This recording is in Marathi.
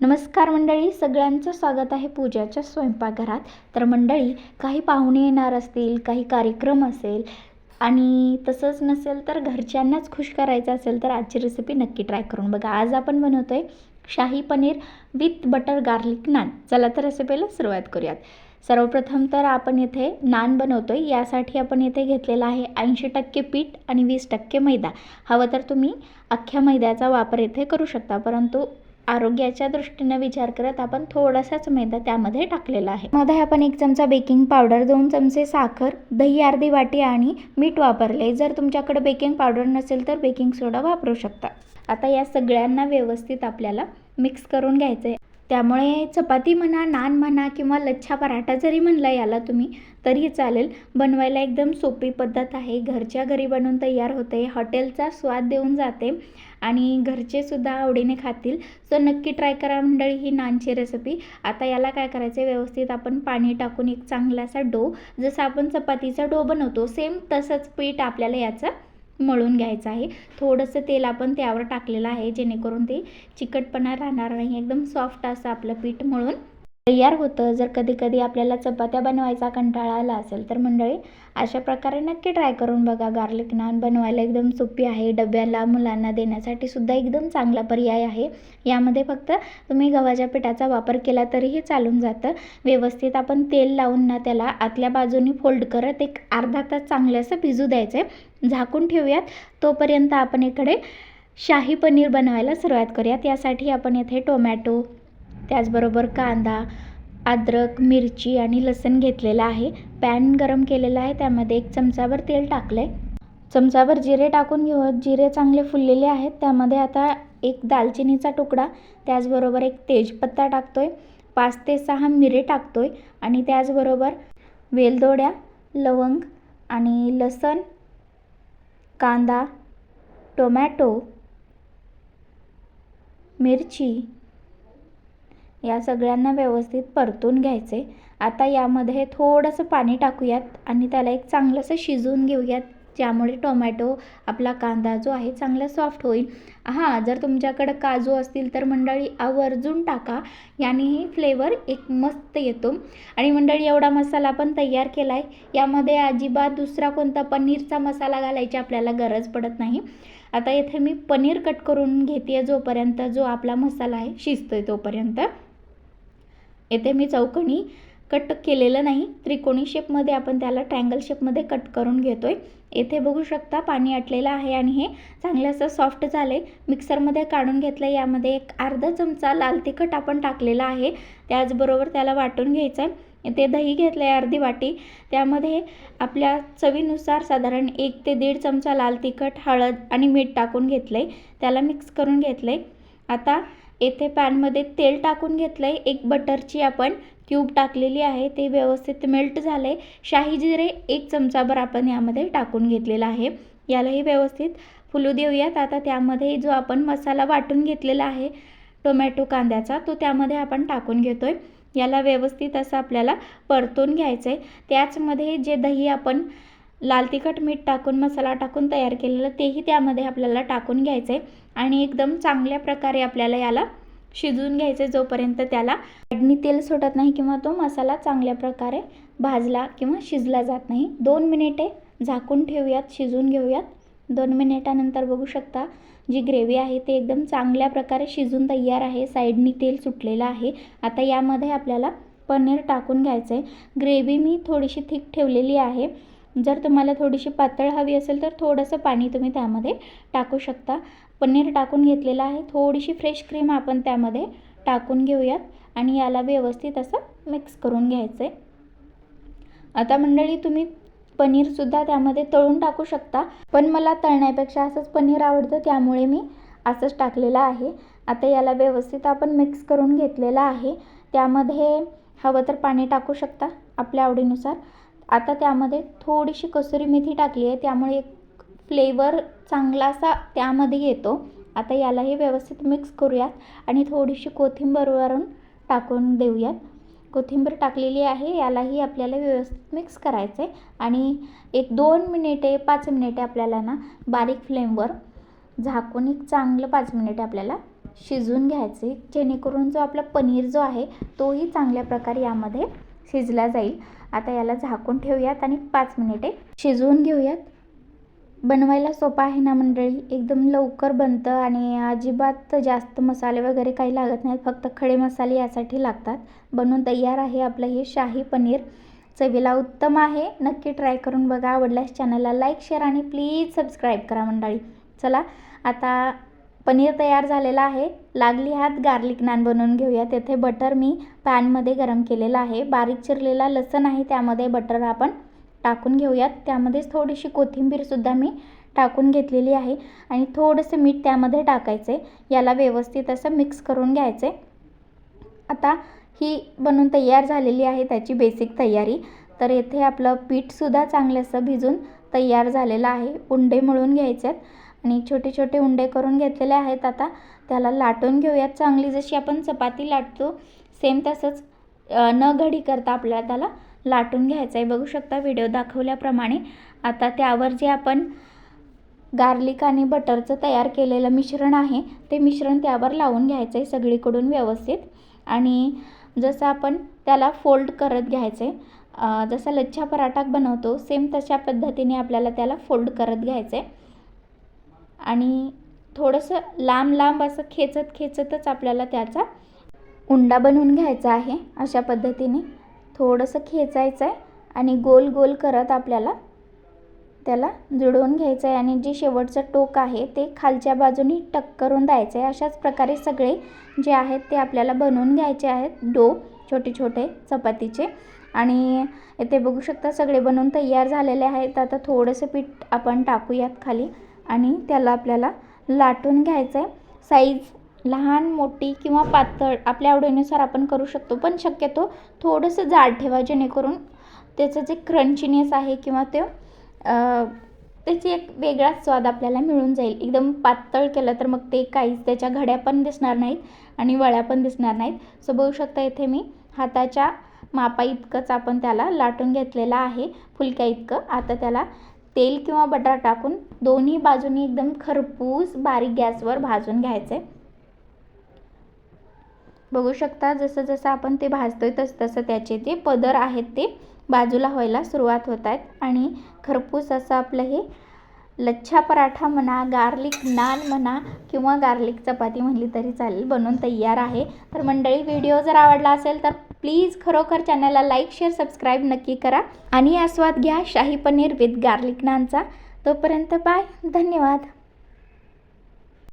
नमस्कार मंडळी सगळ्यांचं स्वागत आहे पूजाच्या स्वयंपाकघरात. तर मंडळी काही पाहुणे येणार असतील काही कार्यक्रम असेल आणि तसंच नसेल तर घरच्यांनाच खुश करायचं असेल तर आजची रेसिपी नक्की ट्राय करून बघा. आज आपण बनवतो आहे shahi paneer with butter garlic naan चला तर रेसिपीला सुरुवात करूयात. सर्वप्रथम तर आपण इथे नान बनवतो आहे यासाठी आपण इथे घेतलेला आहे ऐंशी टक्के पीठ आणि वीस टक्के मैदा. हवं तर तुम्ही अख्ख्या मैद्याचा वापर इथे करू शकता परंतु आरोग्याच्या दृष्टीने विचार करत आपण थोडासाच मैदा त्यामध्ये टाकलेला आहे. मध्ये आपण एक चमचा बेकिंग पावडर दोन चमचे साखर दही अर्धी वाटी आणि मीठ वापरले. जर तुमच्याकडे बेकिंग पावडर नसेल तर बेकिंग सोडा वापरू शकता. आता या सगळ्यांना व्यवस्थित आपल्याला मिक्स करून घ्यायचं आहे त्यामुळे चपाती म्हणा नान म्हणा किंवा लच्छा पराठा जरी म्हणला याला तुम्ही तरी चालेल. बनवायला एकदम सोपी पद्धत आहे. घरच्या घरी बनवून तयार होते. हॉटेलचा स्वाद देऊन जाते आणि घरचेसुद्धा आवडीने खातील. सो नक्की ट्राय करा मंडळी ही नानची रेसिपी आता याला काय करायचं आहे व्यवस्थित आपण पाणी टाकून एक चांगलासा डो जसं आपण चपातीचा डो बनवतो सेम तसंच पीठ आपल्याला याचं मळून घ्यायचं आहे. थोडंसं तेल आपण त्यावर टाकलेलं आहे जेणेकरून ते चिकटपणा राहणार नाही. एकदम सॉफ्ट असं आपलं पीठ मळून तयार होतं. जर कधी कधी आपल्याला चपात्या बनवायचा कंटाळा आला असेल तर मंडळी अशा प्रकारे नक्की ट्राय करून बघा. गार्लिक नान बनवायला एकदम सोपी आहे. डब्याला मुलांना देण्यासाठी सुद्धा एकदम चांगला पर्याय आहे. यामध्ये फक्त तुम्ही गव्हाच्या पिठाचा वापर केला तरीही चालून जातं. व्यवस्थित आपण तेल लावून ना त्याला आतल्या बाजूनी फोल्ड करत एक अर्धा तास चांगलं असं भिजू द्यायचं आहे झाकून ठेवूयात. तोपर्यंत आपण इकडे शाही पनीर बनवायला सुरुवात करूयात. यासाठी आपण येथे टोमॅटो त्याचबरोबर कांदा अद्रक मिरची आणि लसूण घेतलेला आहे. पॅन गरम केलेला आहे. त्यामध्ये एक चमचाभर तेल टाकलं आहे चमचाभर जिरे टाकून घेऊ. जिरे चांगले फुललेले आहेत. त्यामध्ये आता एक दालचिनीचा तुकडा त्याचबरोबर एक तेजपत्ता टाकतो आहे पाच ते सहा मिरे टाकतो आहे आणि त्याचबरोबर वेलदोड्या लवंग आणि लसण कांदा टोमॅटो मिरची या सगळ्यांना व्यवस्थित परतून घ्यायचे. आता यामध्ये थोडंसं पाणी टाकूयात आणि त्याला एक चांगलंसं शिजवून घेऊयात. ज्यामुळे टोमॅटो आपला कांदा जो आहे चांगला सॉफ्ट होईल. हां जर तुमच्याकडं काजू असतील तर मंडळी आवर्जून टाका. यानेही फ्लेवर एक मस्त येतो. आणि मंडळी एवढा मसाला आपण तयार केला आहे यामध्ये अजिबात दुसरा कोणता पनीरचा मसाला घालायची आपल्याला गरज पडत नाही. आता येथे मी पनीर कट करून घेते जोपर्यंत जो आपला मसाला आहे शिजतोय तोपर्यंत. येथे मी चौकणी कट केलेलं नाही. त्रिकोणी शेपमध्ये आपण त्याला ट्रँगल शेपमध्ये कट करून घेतो आहे येथे बघू शकता पाणी आटलेलं आहे आणि हे चांगलं असं सॉफ्ट झालं आहे मिक्सरमध्ये काढून घेतलं आहे यामध्ये एक अर्धा चमचा लाल तिखट आपण टाकलेला आहे. त्याचबरोबर त्याला वाटून घ्यायचं आहे ते दही घेतलं आहे अर्धी वाटी. त्यामध्ये आपल्या चवीनुसार साधारण एक ते दीड चमचा लाल तिखट हळद आणि मीठ टाकून घेतलं आहे त्याला मिक्स करून घेतलं आहे आता येथे पॅनमध्ये तेल टाकून घेतलं आहे एक बटरची आपण क्यूब टाकलेली आहे. ते व्यवस्थित मेल्ट झालं आहे शाही जिरे एक चमचाभर आपण यामध्ये टाकून घेतलेला आहे. यालाही व्यवस्थित फुलू देऊयात. आता त्यामध्ये जो आपण मसाला वाटून घेतलेला आहे टोमॅटो कांद्याचा तो त्यामध्ये आपण टाकून घेतो आहे याला व्यवस्थित असं आपल्याला परतून घ्यायचं आहे त्याचमध्ये जे दही आपण लाल तिखट मीठ टाकून मसाला टाकून तयार केलेलं तेही त्यामध्ये आपल्याला टाकून घ्यायचं आहे आणि एकदम चांगल्या प्रकारे आपल्याला याला शिजवून घ्यायचे जोपर्यंत त्याला अडणी तेल सुटत नाही किंवा तो मसाला चांगल्या प्रकारे भाजला किंवा शिजला जात नाही. दोन मिनिटे झाकून ठेवूयात शिजून घेऊयात. दोन मिनिटानंतर बघू शकता जी ग्रेव्ही आहे ते एकदम चांगल्या प्रकारे शिजून तयार आहे. साईडनी तेल सुटलेलं आहे. आता यामध्ये आपल्याला पनीर टाकून घ्यायचं आहे. ग्रेव्ही मी थोडीशी थिक ठेवलेली आहे. जर तुम्हाला थोडीशी पातळ हवी असेल तर थोडंसं पाणी तुम्ही त्यामध्ये टाकू शकता. पनीर टाकून घेतलेलं आहे. थोडीशी फ्रेश क्रीम आपण त्यामध्ये टाकून घेऊयात आणि याला व्यवस्थित असं मिक्स करून घ्यायचं आहे आता मंडळी तुम्ही पनीरसुद्धा त्यामध्ये तळून टाकू शकता पण मला तळण्यापेक्षा असंच पनीर आवडतं त्यामुळे मी असंच टाकलेलं आहे. आता याला व्यवस्थित आपण मिक्स करून घेतलेलं आहे. त्यामध्ये हवं तर पाणी टाकू शकता आपल्या आवडीनुसार. आता त्यामध्ये थोडीशी कसुरी मेथी टाकली आहे त्यामुळे एक फ्लेवर चांगलासा त्यामध्ये येतो. आता यालाही व्यवस्थित मिक्स करूयात आणि थोडीशी कोथिंबर वरून टाकून देऊयात. कोथिंबीर टाकलेली आहे यालाही आपल्याला व्यवस्थित मिक्स करायचं आहे आणि एक दोन मिनिटे पाच मिनिटे आपल्याला ना बारीक फ्लेमवर झाकून एक चांगलं पाच मिनिटे आपल्याला शिजवून घ्यायचे जेणेकरून जो आपला पनीर जो आहे तोही चांगल्या प्रकारे यामध्ये शिजला जाईल. आता याला झाकून ठेवूयात आणि पाच मिनिटे शिजवून घेऊयात. बनवायला सोपं आहे ना मंडळी? एकदम लवकर बनतं आणि अजिबात जास्त मसाले वगैरे काही लागत नाहीत. फक्त खडे मसाले यासाठी लागतात. बनवून तयार आहे आपलं हे शाही पनीर. चवीला उत्तम आहे. नक्की ट्राय करून बघा. आवडल्यास चॅनलला लाईक शेअर आणि प्लीज सबस्क्राईब करा मंडळी. चला आता पनीर तयार झालेलं आहे. लागली हात गार्लिक नान बनवून घेऊया. तेथे बटर मी पॅनमध्ये गरम केलेलं आहे. बारीक चिरलेला लसण आहे. त्यामध्ये बटर आपण टाकून घेऊयात. त्यामध्येच थोडीशी कोथिंबीरसुद्धा मी टाकून घेतलेली आहे. आणि थोडंसं मीठ त्यामध्ये टाकायचं आहे याला व्यवस्थित असं मिक्स करून घ्यायचं आहे आता ही बनून तयार झालेली आहे त्याची बेसिक तयारी. तर येथे आपलं पीठसुद्धा चांगलं असं भिजून तयार झालेलं आहे. उंडे मळून घ्यायचे आहेत आणि छोटे छोटे उंडे करून घेतलेले आहेत आता. त्याला लाटून घेऊयात. चांगली जशी आपण चपाती लाटतो सेम तसंच न घडी करता आपल्याला त्याला लाटून घ्यायचं आहे. बघू शकता व्हिडिओ दाखवल्याप्रमाणे आता त्यावर जे आपण गार्लिक आणि बटरचं तयार केलेलं मिश्रण आहे ते मिश्रण त्यावर लावून घ्यायचं आहे सगळीकडून व्यवस्थित. आणि जसं आपण त्याला फोल्ड करत घ्यायचं आहे जसा लच्छा पराठा बनवतो सेम तशा पद्धतीने आपल्याला त्याला फोल्ड करत घ्यायचं आहे. आणि थोडंसं लांब लांब असं खेचत खेचतच आपल्याला त्याचा उंडा बनवून घ्यायचा आहे अशा पद्धतीने. थोडंसं खेचायचं आहे आणि गोल गोल करत आपल्याला त्याला जुळवून घ्यायचं आहे. आणि जे शेवटचं टोक आहे ते खालच्या बाजूनी टक करून द्यायचं आहे. अशाच प्रकारे सगळे जे आहेत ते आपल्याला बनवून घ्यायचे आहेत. डो छोटे छोटे चपातीचे. आणि इथे बघू शकता सगळे बनवून तयार झालेले आहेत. आता थोडंसं पीठ आपण टाकूयात खाली. आणि त्याला आपल्याला लाटून घ्यायचं आहे. साईज लहान मोठी किंवा पातळ आपल्या आवडीनुसार आपण करू शकतो. पण शक्यतो थोडंसं जाड ठेवा जेणेकरून त्याचं जे क्रंचीनेस आहे किंवा ते त्याची एक वेगळाच स्वाद आपल्याला मिळून जाईल. एकदम पातळ केलं तर मग ते काहीच त्याच्या घड्या पण दिसणार नाहीत आणि वळ्या पण दिसणार नाहीत. सो बघू शकता इथे मी हाताच्या मापा इतकंच आपण त्याला लाटून घेतलेलं आहे. फुलक्या इतकं. आता त्याला तेल किंवा बटर टाकून दोन्ही बाजूनी एकदम खरपूस बारीक गॅसवर भाजून घ्यायचं आहे बघू शकता जसं जसं आपण ते भाजतोय तसं तसं त्याचे जे पदर आहेत ते बाजूला व्हायला सुरुवात होत आहेत. आणि खरपूस असं आपलं हे लच्छा पराठा म्हणा गार्लिक नान म्हणा किंवा गार्लिक चपाती म्हणली तरी चालेल बनवून तयार आहे. तर मंडळी व्हिडिओ जर आवडला असेल तर प्लीज खरोखर चॅनलला लाईक शेअर सबस्क्राईब नक्की करा. आणि आस्वाद घ्या शाही पनीर विथ गार्लिक नानचा. तोपर्यंत बाय. धन्यवाद.